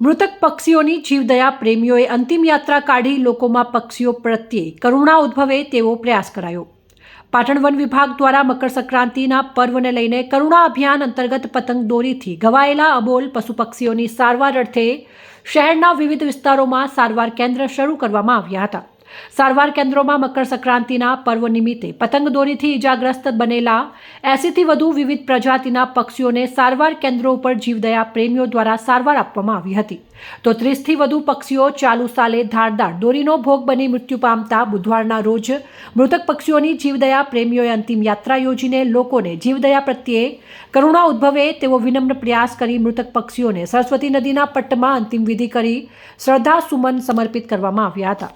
મૃતક પક્ષીઓની જીવદયા પ્રેમીઓએ અંતિમ યાત્રા કાઢી લોકોમાં પક્ષીઓ પ્રત્યે કરુણા ઉદ્ભવે તેવો પ્રયાસ કરાયો. પાટણ વન વિભાગ દ્વારા મકર સંક્રાંતિના પર્વને લઈને કરુણા અભિયાન અંતર્ગત પતંગ દોરીથી ઘવાયેલા અબોલ પશુ પક્ષીઓની સારવાર અર્થે શહેરના વિવિધ વિસ્તારોમાં સારવાર કેન્દ્ર શરૂ કરવામાં આવ્યા હતા. સારવાર કેન્દ્રોમાં મકર સંક્રાંતિના પર્વ નિમિત્તે પતંગ દોરીથી ઇજાગ્રસ્ત બનેલા એસીથી વધુ વિવિધ પ્રજાતિના પક્ષીઓને સારવાર કેન્દ્રો ઉપર જીવદયા પ્રેમીઓ દ્વારા સારવાર આપવામાં આવી હતી. તો ત્રીસથી વધુ પક્ષીઓ ચાલુ સાલે ધારદાર દોરીનો ભોગ બની મૃત્યુ પામતા બુધવારના રોજ મૃતક પક્ષીઓની જીવદયા પ્રેમીઓએ અંતિમ યાત્રા યોજીને લોકોને જીવદયા પ્રત્યે કરુણા ઉદ્ભવે તેવો વિનમ્ર પ્રયાસ કરી મૃતક પક્ષીઓને સરસ્વતી નદીના પટ્ટમાં અંતિમ વિધિ કરી શ્રદ્ધા સુમન સમર્પિત કરવામાં આવ્યા હતા.